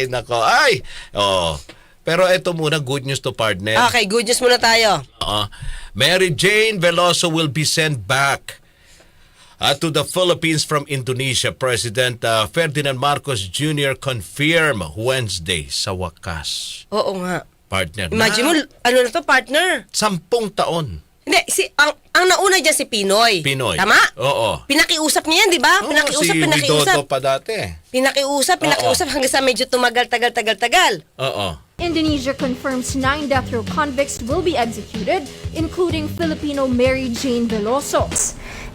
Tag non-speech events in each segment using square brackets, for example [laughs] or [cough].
Ay, nako. Ay! Oh. Pero ito muna, good news to partner. Okay, good news muna tayo. Uh, Mary Jane Veloso will be sent back uh, to the Philippines from Indonesia. President uh, Ferdinand Marcos Jr. confirm Wednesday sa wakas. Oo nga. Partner Imagine mo, na ano na to, partner? sampung taon. Hindi, si, ang, ang nauna dyan si Pinoy. Pinoy. Tama? Oo. Pinakiusap niya yan, di ba? Oo, Pinakiusap, si pinakiusap. Widodo pa dati. Pinakiusap, pinakiusap hanggang sa medyo tumagal, tagal, tagal, tagal. Oo. Indonesia confirms nine death row convicts will be executed, including Filipino Mary Jane Veloso.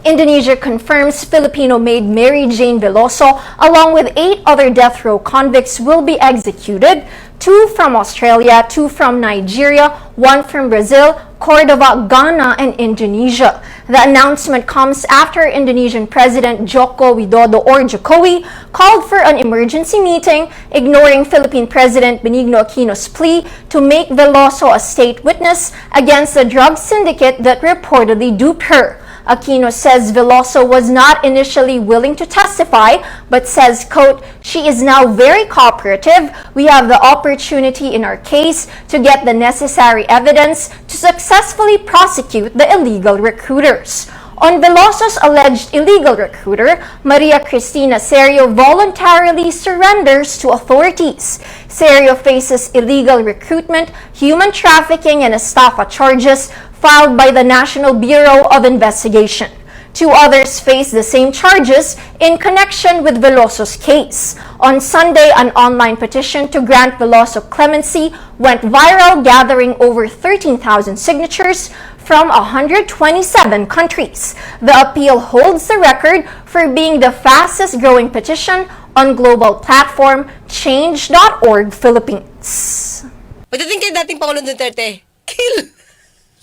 Indonesia confirms Filipino-made Mary Jane Veloso, along with eight other death row convicts, will be executed. Two from Australia, two from Nigeria, one from Brazil, Cordova, Ghana, and Indonesia. The announcement comes after Indonesian President Joko Widodo or Jokowi called for an emergency meeting, ignoring Philippine President Benigno Aquino's plea to make Veloso a state witness against the drug syndicate that reportedly duped her. Aquino says Veloso was not initially willing to testify, but says, quote, she is now very cooperative. We have the opportunity in our case to get the necessary evidence to successfully prosecute the illegal recruiters. On Veloso's alleged illegal recruiter, Maria Cristina Serio voluntarily surrenders to authorities. Serio faces illegal recruitment, human trafficking, and estafa charges filed by the National Bureau of Investigation. Two others face the same charges in connection with Veloso's case. On Sunday, an online petition to grant Veloso clemency went viral, gathering over 13,000 signatures from 127 countries. The appeal holds the record for being the fastest growing petition on global platform Change.org Philippines. Pagdating kay dating Pangulong Duterte, kill!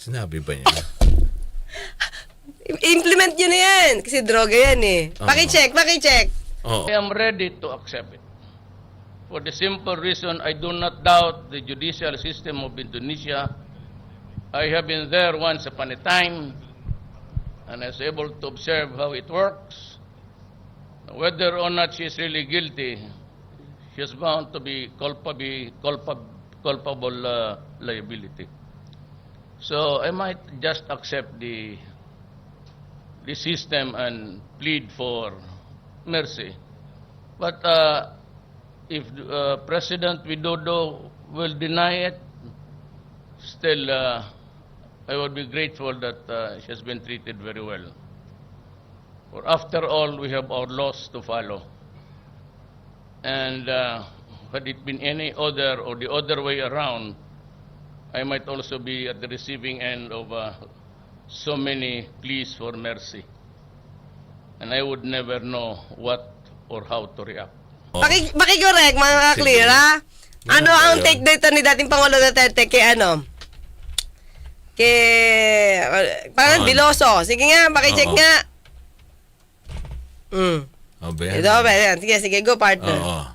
Sinabi ba niya? I- [laughs] Implement nyo na yan. Kasi droga yan eh. Paki-check, paki-check. Oo. I am ready to accept it. For the simple reason I do not doubt the judicial system of Indonesia. I have been there once upon a time and I was able to observe how it works. Whether or not she is really guilty, she is bound to be culpable, culpable, culpable uh, liability. So I might just accept the the system and plead for mercy. But uh, if uh, President Widodo will deny it, still uh, I would be grateful that uh, she has been treated very well. For after all, we have our laws to follow. And uh, had it been any other or the other way around, I might also be at the receiving end of uh, so many pleas for mercy. And I would never know what or how to react. Paki, paki-correct, mga ka-clear, ha? Ano Ganun ang take dito ni dating Pangulo Duterte kay ano? Kay... Parang Ano? Biloso. Sige nga, paki-check Oo. nga. Mm. Oh, ben. Ito, ba? Yan. Sige, sige, go partner. Oo.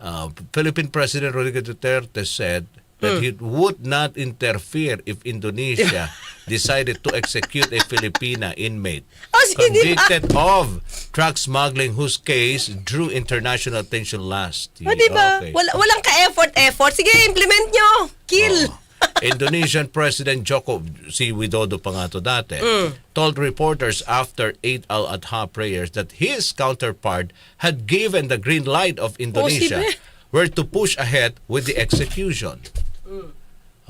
Uh, Philippine President Rodrigo Duterte said that Hmm. he would not interfere if Indonesia [laughs] decided to execute a Filipina inmate Oh, convicted of drug smuggling whose case drew international attention last O, di ba? Okay. Wala, walang ka-effort, effort. Sige, implement nyo. Kill. Oo. Indonesian President Joko, si Widodo pa nga to dati, Mm. told reporters after Eid al-Adha prayers that his counterpart had given the green light of Indonesia sibe. were to push ahead with the execution. Mm.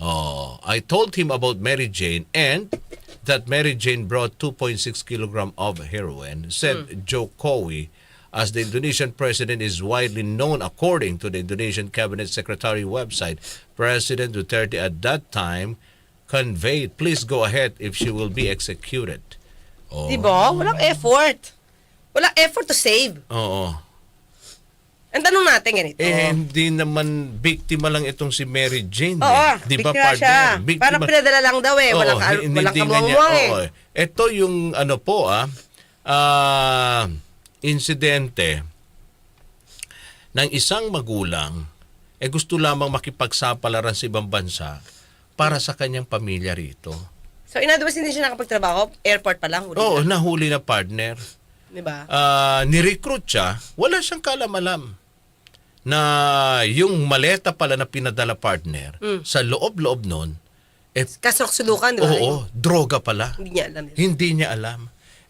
Oh, I told him about Mary Jane and that Mary Jane brought 2.6 kilogram of heroin, said Mm. Joe Cowie, as the Indonesian president is widely known according to the Indonesian Cabinet Secretary website. President Duterte at that time conveyed, please go ahead if she will be executed. Oh. Di ba? Walang effort. Walang effort to save. Oo. Ang tanong natin ganito. Eh, hindi naman biktima lang itong si Mary Jane. Oo, eh. Di ba, biktima siya. partner? Parang pinadala lang daw eh. Walang, Oo, ka- walang nga niya- kamuang eh. oo, Ito yung ano po ah, ah, insidente ng isang magulang eh gusto lamang makipagsapalaran sa ibang bansa para sa kanyang pamilya rito. So, in other words, hindi siya nakapagtrabaho? Airport pa lang? huli Oo, na. nahuli na partner. Di ba? ah, nirecruit siya, wala siyang kalam-alam na yung maleta pala na pinadala partner Hmm. sa loob-loob nun, eh, Kasok-sulukan, di ba? oo, droga pala. Hindi niya alam. Hindi niya alam.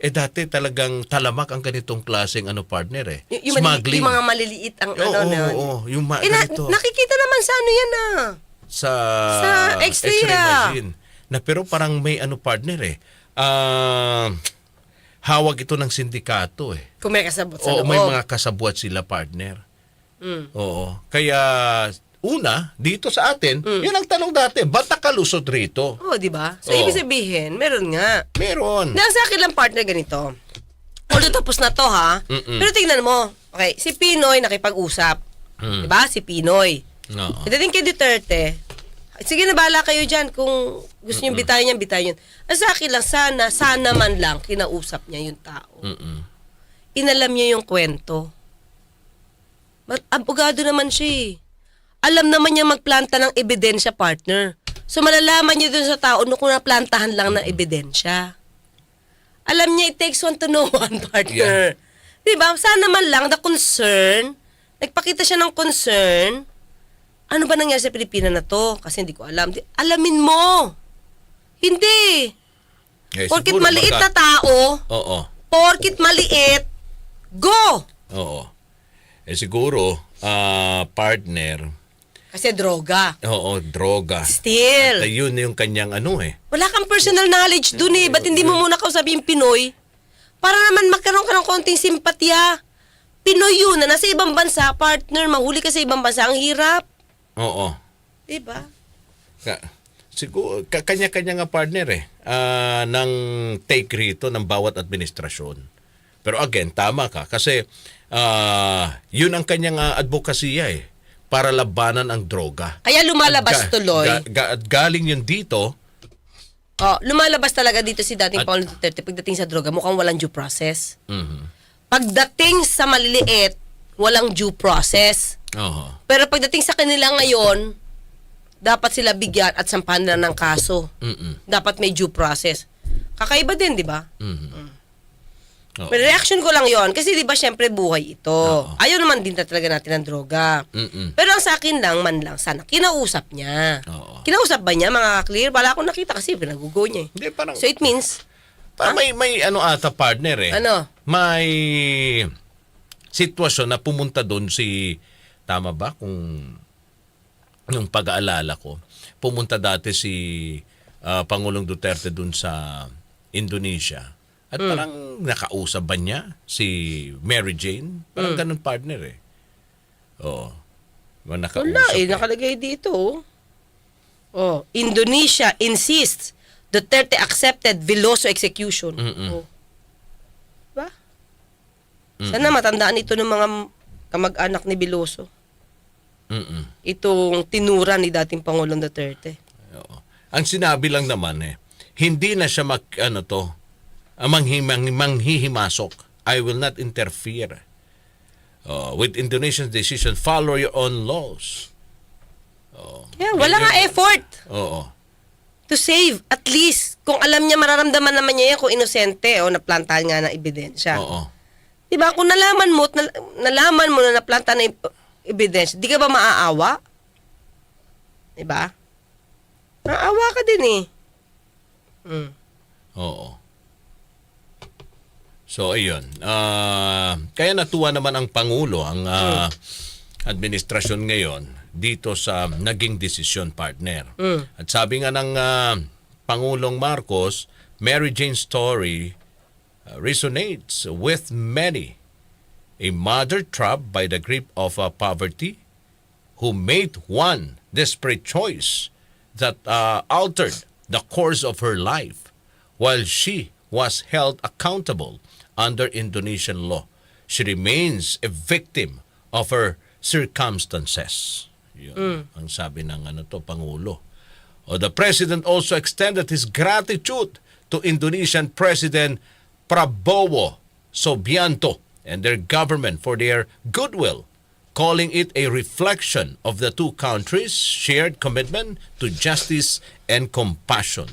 Eh dati talagang talamak ang ganitong klaseng ano partner eh. Y- yung, Smuggling. yung mga maliliit ang Oo, ano oo, na. oo, yung ma- eh, na- ganito. nakikita naman sa ano yan ah. sa, Sa X-ray, ah. machine. Na pero parang may ano partner eh. Ah, hawag ito ng sindikato eh. Kung may kasabot sa Oo, loob. may mga kasabwat sila partner. Mm. Oo. Kaya una, dito sa atin, Mm. yun ang tanong dati, ba't nakalusot rito? Oo, di ba? So, Oo. ibig sabihin, meron nga. Meron. Na sa akin lang partner ganito. Although tapos na to ha. Mm-mm. Pero tingnan mo. Okay, si Pinoy nakipag-usap. Mm. 'Di ba? Si Pinoy. Oo. Pagdating kay Duterte, sige na bala kayo dyan kung gusto niyo bitayin yan, bitayin yun. Ang sa akin lang, sana, sana man lang kinausap niya yung tao. Mm-mm. Inalam niya yung kwento. Abogado naman siya eh. Alam naman niya magplanta ng ebidensya, partner. So malalaman niya dun sa tao no, kung naplantahan lang ng ebidensya. Alam niya, it takes one to know [laughs] one, partner. Di ba? Sana man lang, the concern, nagpakita siya ng concern, ano ba nangyari sa Pilipinas na to? Kasi hindi ko alam. Di, alamin mo. Hindi. Eh, Porkit maliit na tao, Oo. porkit maliit, go! Oo. Eh siguro, ah, partner, Kasi droga. oo, droga. At Still. yun yung kanyang ano eh. Wala kang personal knowledge dun eh. Ba't hindi mo muna kausapin yung Pinoy? Para naman magkaroon ka ng konting simpatya. Pinoy yun na nasa ibang bansa, partner, mahuli ka sa ibang bansa, ang hirap. Oo. Diba? Ka- siguro, ka- kanya-kanya nga partner eh. ah, ng take rito ng bawat administrasyon. Pero again, tama ka. Kasi ah, yun ang kanyang uh, advokasya eh. Para labanan ang droga. Kaya lumalabas Ga- tuloy. ga- ga- at galing yun dito, oh, lumalabas talaga dito si dating At- Paolo Duterte pagdating sa droga, mukhang walang due process. mhm. Pagdating sa maliliit, walang due process. Oo. Pero pagdating sa kanila ngayon, dapat sila bigyan at sampahan nila ng kaso. Mm-mm. Dapat may due process. Kakaiba din, di ba? Mhm. Oo. Pero reaction ko lang yon kasi di ba syempre buhay ito. Oo. Ayaw naman din talaga natin ng droga. Mm-mm. Pero ang sa akin lang, man lang, sana kinausap niya. Oo. Kinausap ba niya, mga clear? Wala akong nakita kasi pinagugo niya eh. Hindi, parang, So it means, parang may, may ano ata partner eh. Ano? May sitwasyon na pumunta doon si, tama ba kung yung pag-aalala ko, pumunta dati si ah, Pangulong Duterte doon sa Indonesia. At Hmm. parang nakausap ba niya si Mary Jane? Parang Hmm. ganun partner eh. Oo. Ba, Nakausap wala eh, eh. nakalagay dito. oh. Indonesia insists Duterte accepted Veloso execution. Mm-mm. Oh. Ba? Sana matandaan ito ng mga kamag-anak ni Veloso. Mm-mm. Itong tinura ni dating Pangulong Duterte. Oo. Ang sinabi lang naman eh, hindi na siya mag, ano to, ah, manghi, mang, manghihimasok. I will not interfere uh, with Indonesia's decision. Follow your own laws. Oo. Yeah, wala nga effort Oo. to save. At least, kung alam niya, mararamdaman naman niya yan kung inosente o naplantahan nga ng ebidensya. Oo. Diba? Kung nalaman mo, nalaman mo na naplanta na eb- ebidensya, di ka ba maaawa? Diba? Maaawa ka din eh. Mm. Oo. So, ayun. Ah, kaya natuwa naman ang Pangulo, ang ah, administrasyon ngayon, dito sa naging desisyon partner. Mm. At sabi nga ng ah, Pangulong Marcos, Mary Jane's story resonates with many. A mother trapped by the grip of ah, poverty who made one desperate choice that uh, altered the course of her life while she was held accountable under Indonesian law. She remains a victim of her circumstances. Yun, ang sabi ng ano to, Pangulo. O, the President also extended his gratitude to Indonesian President Prabowo Subianto and their government for their goodwill calling it a reflection of the two countries' shared commitment to justice and compassion.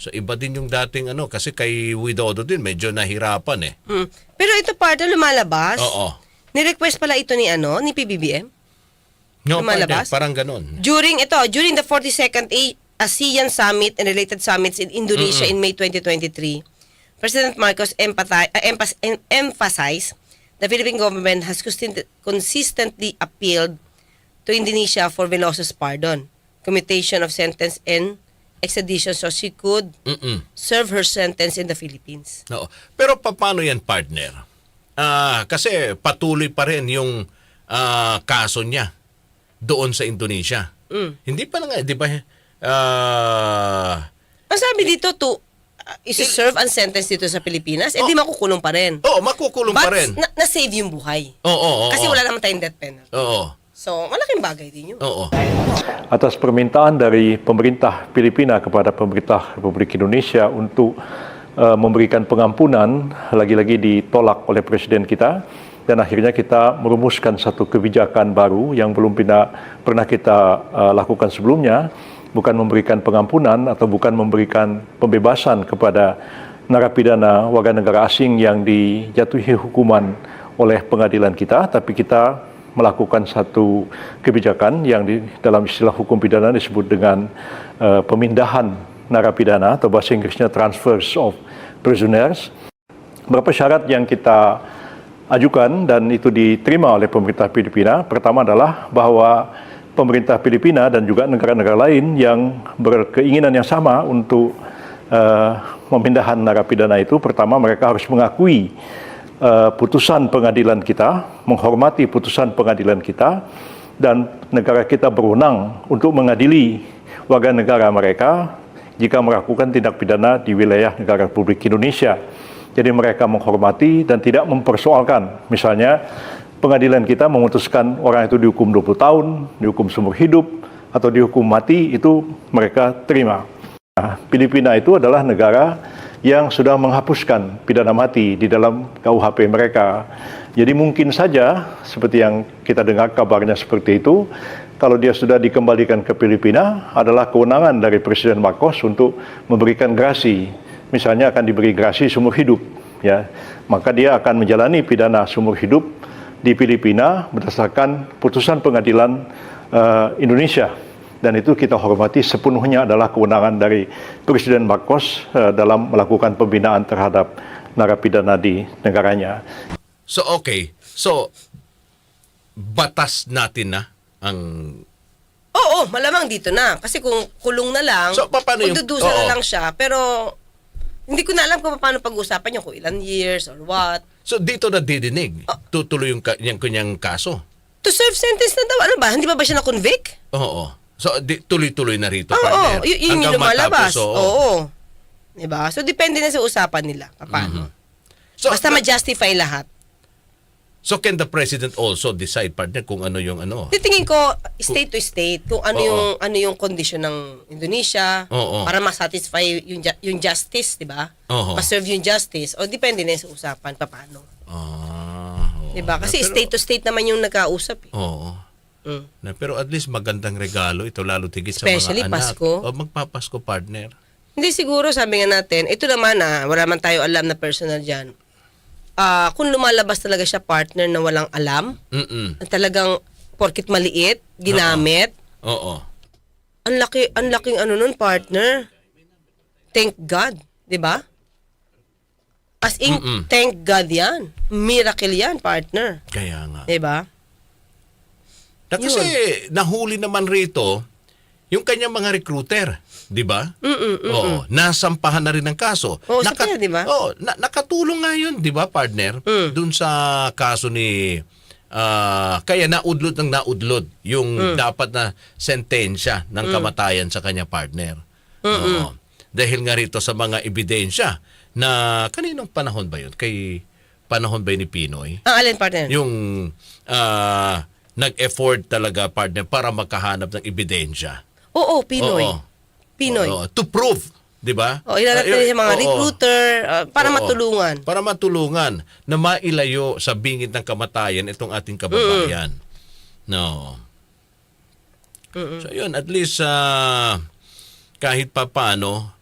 So iba din yung dating ano kasi kay Widodo din medyo nahirapan eh. Mm. Pero ito partner lumalabas. Oo. Ni-request pala ito ni ano, ni PBBM. No, Lumalabas? partner, parang ganun. During ito, during the 42nd A- ASEAN Summit and related summits in Indonesia in May 2023, President Marcos empathize, uh, emphas- em- emphasized the Philippine government has consistent- consistently appealed to Indonesia for Veloso's pardon, commutation of sentence and extradition so she could Mm-mm. serve her sentence in the Philippines. Oo. Pero paano yan, partner? Ah, kasi patuloy pa rin yung ah, kaso niya doon sa Indonesia. Mm. Hindi pa na nga, di ba? Ah, Ang sabi dito to uh, isi-serve ang sentence dito sa Pilipinas, eh di makukulong pa rin. oo, makukulong But pa rin. na- na-save yung buhay. Oo, oo, Kasi oo. wala naman tayong death penalty. Oo. So, malaking bagay din yun. Oo. atas permintaan dari pemerintah Filipina kepada pemerintah Republik Indonesia untuk uh, memberikan pengampunan lagi-lagi ditolak oleh presiden kita dan akhirnya kita merumuskan satu kebijakan baru yang belum pernah pernah kita uh, lakukan sebelumnya bukan memberikan pengampunan atau bukan memberikan pembebasan kepada narapidana warga negara asing yang dijatuhi hukuman oleh pengadilan kita tapi kita melakukan satu kebijakan yang di dalam istilah hukum pidana disebut dengan uh, pemindahan narapidana atau bahasa Inggrisnya transfers of prisoners. Beberapa syarat yang kita ajukan dan itu diterima oleh pemerintah Filipina. Pertama adalah bahwa pemerintah Filipina dan juga negara-negara lain yang berkeinginan yang sama untuk uh, pemindahan narapidana itu, pertama mereka harus mengakui uh, putusan pengadilan kita, menghormati putusan pengadilan kita, dan negara kita berwenang untuk mengadili warga negara mereka jika melakukan tindak pidana di wilayah negara Republik Indonesia. Jadi mereka menghormati dan tidak mempersoalkan. Misalnya pengadilan kita memutuskan orang itu dihukum 20 tahun, dihukum seumur hidup, atau dihukum mati, itu mereka terima. Nah, Filipina itu adalah negara yang sudah menghapuskan pidana mati di dalam KUHP mereka. Jadi mungkin saja seperti yang kita dengar kabarnya seperti itu, kalau dia sudah dikembalikan ke Filipina adalah kewenangan dari Presiden Marcos untuk memberikan grasi. Misalnya akan diberi grasi seumur hidup, ya. Maka dia akan menjalani pidana seumur hidup di Filipina berdasarkan putusan pengadilan eh, Indonesia dan itu kita hormati sepenuhnya adalah kewenangan dari Presiden Marcos eh, dalam melakukan pembinaan terhadap narapidana di negaranya. So okay. So batas natin na ang Oo, malamang dito na. Kasi kung kulong na lang, So, pa- paano yung- magdudusa oo. na lang siya. Pero, hindi ko na alam kung paano pag-usapan niyo, kung ilan years or what. So dito na didinig. Tutuloy yung, ka- yung kanyang kaso. To serve sentence na daw. Ano ba? Hindi ba ba siya na-convict? Oo. So di, tuloy-tuloy na rito. Oo, partner. y- yun yung lumalabas. oo. Oo. Diba? So, depende na sa usapan nila. Paano? Mhm. So, Basta ma-justify lahat. so can the president also decide partner kung ano yung ano? Titingin ko state to state kung ano Oo. yung ano yung condition ng Indonesia Oo. para ma-satisfy yung yung justice, 'di ba? Oo. Ma-serve yung justice o depende na sa usapan paano. Ah, oo. 'Di ba? Kasi Pero- state to state naman yung nagkausap eh. Oo. Mm. Na, pero at least magandang regalo ito lalo tigit Especially sa mga anak. Pasko. O magpapasko partner. Hindi siguro sabi nga natin, ito naman ah, wala man tayo alam na personal diyan. Ah, kung lumalabas talaga siya partner na walang alam, Mm. na talagang porkit maliit, ginamit, Oo. ang laki ang laking ano nun partner. Thank God, 'di ba? As in Mm-mm. thank God 'yan. Miracle 'yan, partner. Kaya nga. 'Di ba? Na kasi nahuli naman rito yung kanyang mga recruiter, 'di ba? Oo, nasampahan na rin ng kaso. Oo, sa kanya, di ba? Oo, na- nakatulong nga 'yun, 'di ba, partner? Mm. Dun sa kaso ni ah, kaya naudlot ng naudlot yung Mm. dapat na sentensya ng kamatayan sa kanya partner. Oo. Dahil nga rito sa mga ebidensya na kaninong panahon ba 'yun? Kay panahon ba yun ni Pinoy? Ang alin partner? yung ah, nag-effort talaga partner para makahanap ng ebidensya. Oo, Pinoy. Oo. Pinoy. Oo, to prove, 'di ba? Oh, ilalagay Ayun, niya sa mga oo. recruiter ah, para Oo. matulungan. Para matulungan na mailayo sa bingit ng kamatayan itong ating kababayan. No. So yun, at least ah, kahit pa paano,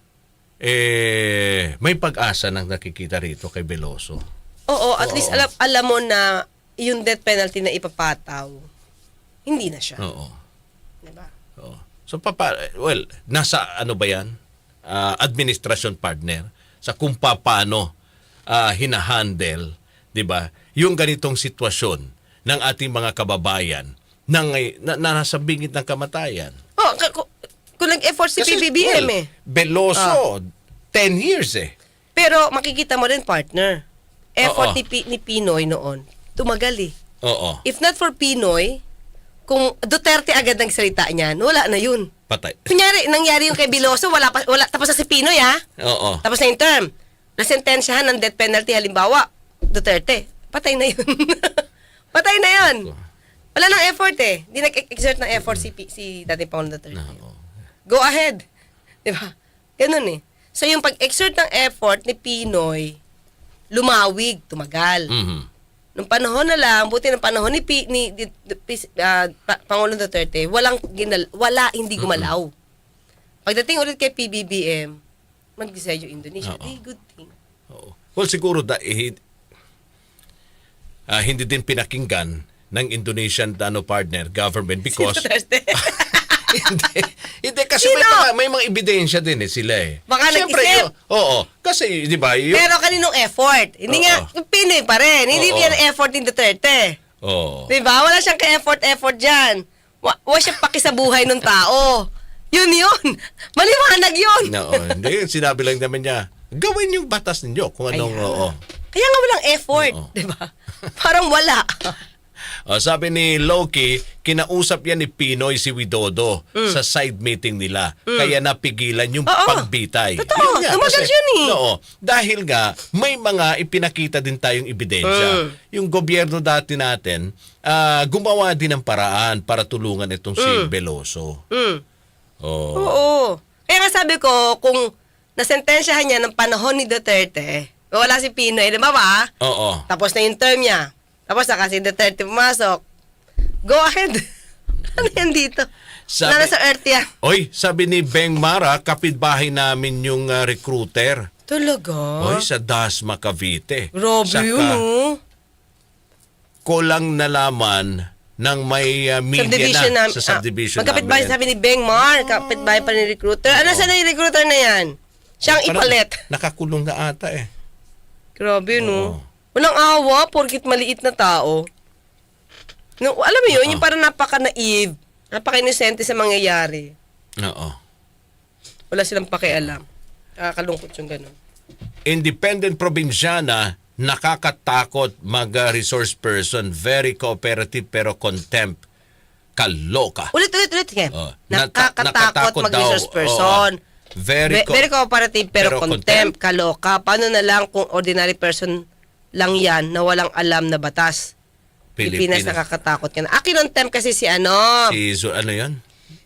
eh, may pag-asa nang nakikita rito kay Veloso. Oo, at Oo. least alam, alam mo na yung death penalty na ipapataw, hindi na siya. Oo. Diba? Oo. So papa well, nasa ano ba 'yan? Ah, administration partner sa kung paano ah, hinahandle, 'di ba? Yung ganitong sitwasyon ng ating mga kababayan na, ngay- na, na nasa bingit ng kamatayan. Oh, kung, kung nag-effort si Kasi, PBBM well, eh. Veloso, 10 years eh. Pero makikita mo rin partner. Effort Oo. ni, Pi- ni Pinoy noon, tumagal eh. Oo. If not for Pinoy, kung Duterte agad ang salita niyan, wala na yun. Patay. Kunyari, nangyari yung kay Biloso, wala pa, wala, tapos na si Pinoy ha. Oo. Tapos na yung term. Nasentensyahan ng death penalty, halimbawa, Duterte. Patay na yun. [laughs] Patay na yun. Wala nang effort eh. Hindi nag-exert ng effort si, P- si dating Pangulong Duterte. Oo. Go ahead. [laughs] Di ba? Ganun eh. So yung pag-exert ng effort ni Pinoy, lumawig, tumagal. Mhm. Nung panahon na lang, buti ng panahon ni, P, ni, ni, ah, Pa- Pangulong Duterte, walang ginal, wala, hindi gumalaw. Pagdating ulit kay PBBM, mag-disenyo Indonesia. Oo. Hey, good thing. Oo. Well, siguro dahil ah, hindi din pinakinggan ng Indonesian ano partner government because [laughs] Duterte. [laughs] hindi, hindi kasi may Sino? mga, may mga ebidensya din eh sila eh. Baka Siyempre, nag-isip. oo. Kasi, di ba, yung, Pero kaninong effort? Hindi Oo. nga, Pinoy pa rin. Hindi Oo. yan effort ni Duterte. oo. Di ba? Wala siyang ka-effort-effort dyan. Wa- Wala siyang pakisabuhay ng tao. Yun yun. [laughs] Maliwanag yun. No, hindi. [laughs] Sinabi lang naman niya, gawin yung batas ninyo kung anong, oo. Kaya nga walang effort. Oo. Di ba? Parang wala. [laughs] Oh, sabi ni Loki, kinausap yan ni Pinoy si Widodo sa side meeting nila. Kaya napigilan yung Mm. Oo. pagbitay. Totoo, tumagal yun eh. Oo, dahil nga may mga ipinakita din tayong ebidensya. Mm. Yung gobyerno dati natin, ah, gumawa din ng paraan para tulungan itong si Veloso. Mm. Oo. Oo. Kaya nga sabi ko, kung nasentensyahan niya ng panahon ni Duterte, wala si Pinoy, di ba ba? Oo. Tapos na yung term niya. Tapos si Duterte pumasok. Go ahead. [laughs] ano yan dito? Sabi- Sabi, sa earth yan. Oy, sabi ni Beng Mara, kapitbahay namin yung ah, recruiter. Talaga? Oy, sa Dasma, Cavite. Grabe Saka, yun, oh. ko lang nalaman ng may uh, media Subdivision na namin. sa subdivision ah, magkapitbahay namin. sabi ni Beng Mar, kapitbahay pa ni recruiter. Ano sa na yung recruiter na yan? Siyang ipalit. Nakakulong na ata eh. Grabe, Oo. no? Walang awa, porkit maliit na tao. No, alam mo yun, Oo. yung parang napaka-naive, napaka-inosente sa mangyayari. Oo. Wala silang pakialam. Nakakalungkot yung ganun. Independent probinsyana, nakakatakot mag-resource person, very cooperative pero contempt. Kaloka. Ulit, ulit, ulit. Sige. Oh, Nakakatakot nakatakot mag-resource person. Oo. Very, Ve- co- very cooperative pero, pero contempt, kaloka. Paano na lang kung ordinary person lang yan na walang alam na batas? Pilipinas, Pilipinas. nakakatakot ka na. Ah, kinontempt kasi si ano, Si, Zu- ano yan?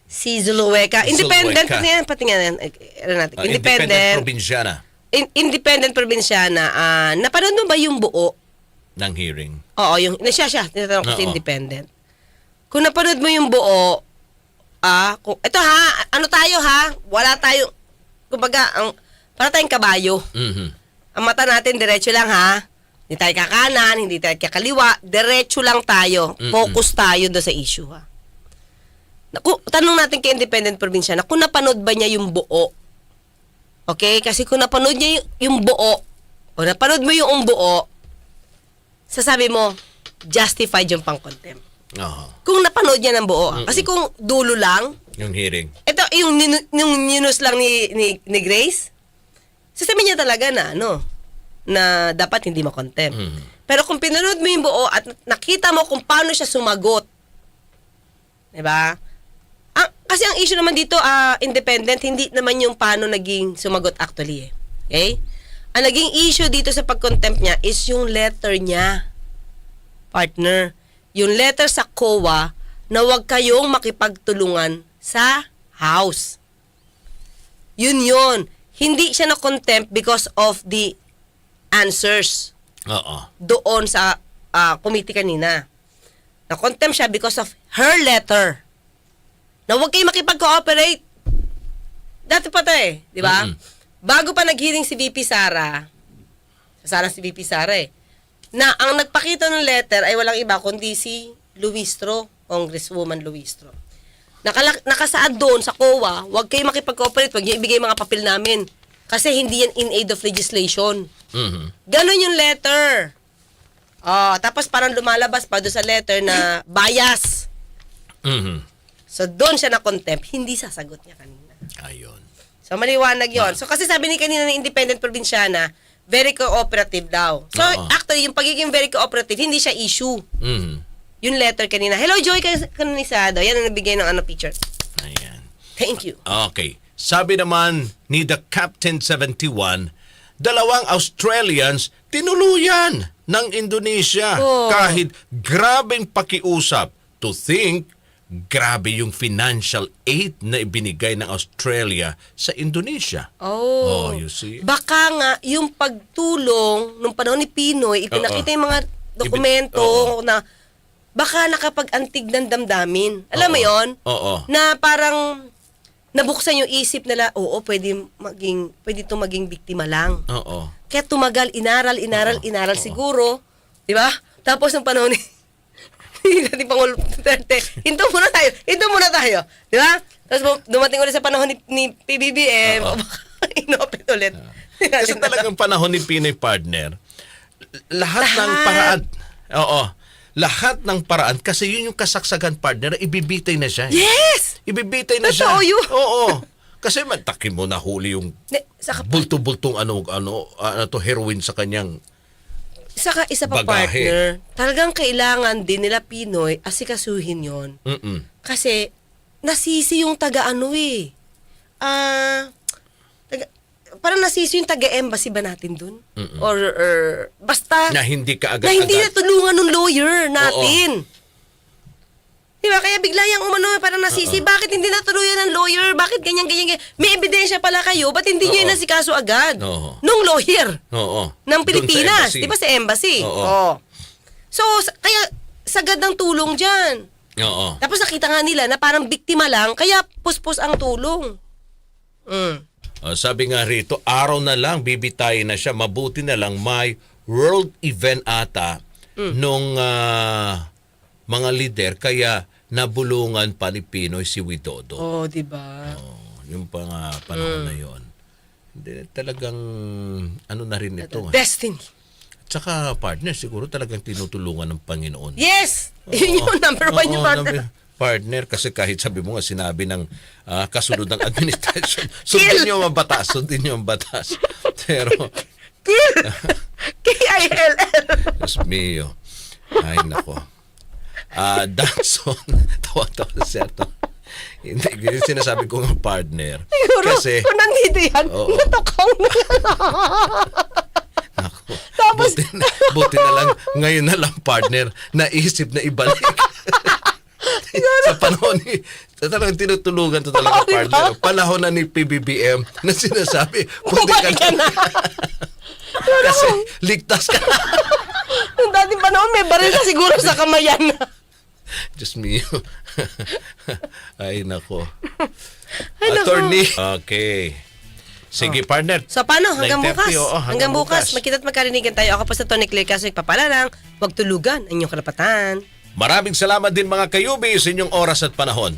si Zulueta. Independent, Zulueta. pati yan, pati nga Uh, independent, probinsyana in- independent probinsyana. Ah, napanood mo ba yung buo? ng hearing. Oo, yung, na siya siya, tinatanong ko si independent. Kung napanood mo yung buo, ah, kung, ito ha, ano tayo ha, wala tayo, kumbaga, ang, para tayong kabayo. Mhm. Ang mata natin, diretso lang ha. Hindi tayo kakanan, hindi tayo kakaliwa, diretso lang tayo. Mm-mm. Focus tayo doon sa issue ha. Naku, tanong natin kay independent probinsya na kung napanood ba niya yung buo. Okay? Kasi kung napanood niya yung, yung buo, o napanood mo yung buo, sasabi mo, justified yung pang-contempt. Oo. Kung napanood niya ng buo. ah. Kasi kung dulo lang, Yung hearing. ito, yung, yung news lang ni, ni, ni Grace, sasabihin niya talaga na, ano, na dapat hindi makontempt. Mhm. Pero kung pinanood mo yung buo at nakita mo kung paano siya sumagot, di ba? Ang, kasi ang issue naman dito, ah, independent, hindi naman yung paano naging sumagot actually eh. Okay? Ang naging issue dito sa pag-contempt niya is yung letter niya. Partner. Yung letter sa COA na huwag kayong makipagtulungan sa house. Yun yun. Hindi siya na-contempt because of the answers Oo. doon sa ah, committee kanina. Na-contempt siya because of her letter. Na huwag kayo makipag-cooperate. Dati pa to eh, di ba? Mm-mm. bago pa nag-hearing si VP Sara, sana si VP Sara eh, na ang nagpakita ng letter ay walang iba kundi si Luistro, Congresswoman Luistro. Nakala, nakasaad doon sa COA, huwag kayo makipag-cooperate, huwag niyo ibigay mga papel namin. Kasi hindi yan in aid of legislation. Mhm. Ganon yung letter. Oh, tapos parang lumalabas pa doon sa letter na bias. Mhm. So doon siya na contempt, hindi sasagot niya kanina. Ayun. So maliwanag 'yon. So kasi sabi ni kanina ng independent probinsyana, very cooperative daw. So Oo. actually yung pagiging very cooperative hindi siya issue. Mhm. Yung letter kanina. Hello Joy kan- kanisado. Yan ang nagbigay ng ano picture. Ayan. Thank you. Okay. Sabi naman ni The Captain 71, dalawang Australians tinuluyan ng Indonesia Oh. kahit grabing pakiusap to think grabe yung financial aid na ibinigay ng Australia sa Indonesia. Oh. Oh, you see? Baka nga yung pagtulong nung panahon ni Pinoy, ipinakita yung mga dokumento Oo. na baka nakapag-antig ng damdamin. Alam mo Oo. 'yon? Oo. Na parang nabuksan yung isip nila, oo, pwede maging pwede itong maging biktima lang. Oo. Kaya tumagal, inaral, inaral, Oo. inaral Oo. siguro. Di ba? Tapos ng panahon ni [laughs] ni dating Pangulo Duterte, hinto muna tayo, hinto muna tayo. Di ba? Tapos bu- dumating ulit sa panahon ni, ni PBBM, Oo. [laughs] baka inopit ulit. Kasi talagang panahon ni Pinoy partner, lahat, ng Lahat. paraan, oo, lahat ng paraan, kasi yun yung kasaksagan partner, ibibitay na siya. eh. Yes! Ibibitay na Totoo siya. yun. Oo. Kasi matakin mo na huli yung Ne, saka, bulto-bultong ano, ano, ano to, heroin sa kanyang, saka isa pa Bagahe. partner, talagang kailangan din nila Pinoy asikasuhin yon mm Kasi, nasisi yung taga-ano eh. Ah, taga, parang nasisi yung taga-embassy ba natin dun? Or, or, basta, na hindi ka na hindi agad-agad. natulungan ng lawyer natin. Di ba? Kaya bigla yung umano, parang nasisi, bakit hindi natuluyan ng lawyer? Bakit ganyan, ganyan, ganyan? May ebidensya pala kayo, ba't hindi nyo Oo. inasikaso agad? Oo. Nung lawyer Oo. ng Pilipinas. Di ba sa embassy? Oo. Oo. So, sa- kaya sagad ng tulong dyan. Oo. Tapos nakita nga nila na parang biktima lang, kaya puspos ang tulong. Mm. Ah, sabi nga rito, araw na lang bibitayin na siya. Mabuti na lang may world event ata Mm. nung ah, mga leader kaya nabulungan pa ni Pinoy si Widodo. Oh, di ba? Oh, yung pa nga panahon na yon. Hindi, talagang ano na rin ito. ah. Destiny. Tsaka partner, siguro talagang tinutulungan ng Panginoon. Yes! [laughs] Yun yung number one Oo, yung partner. number- partner kasi kahit sabi mo nga sinabi ng ah, kasunod ng [laughs] administration sundin niyo ang batas sundin niyo ang batas. [laughs] Pero Kill! [laughs] K-I-L-L. Diyos mio. Ay nako. Ah Danson tawa-tawa siya to. Hindi sinasabi ko ng partner. Siguro, kasi kung nandito yan, Oo. natukaw na. Ako, Tapos- buti, na, buti na lang, ngayon na lang partner, naisip na ibalik. [laughs] sa panahon ni, sa talagang tinutulugan to talaga ba? partner. Panahon na ni PBBM na sinasabi, [laughs] pwede ka na. [laughs] Kasi ligtas ka na. Yung dating panahon, may baril ka siguro sa kamayan. Diyos mio. Ay, nako. Ay, nako. Attorney. Okay. Sige, partner. So paano? Hanggang 9:30, bukas. oo, hanggang, bukas. Magkita't magkarinigan tayo. Ako po sa Tony Clay Kaso, ipapalalang, huwag tulugan ang inyong karapatan. Maraming salamat din mga kayubi sa inyong oras at panahon.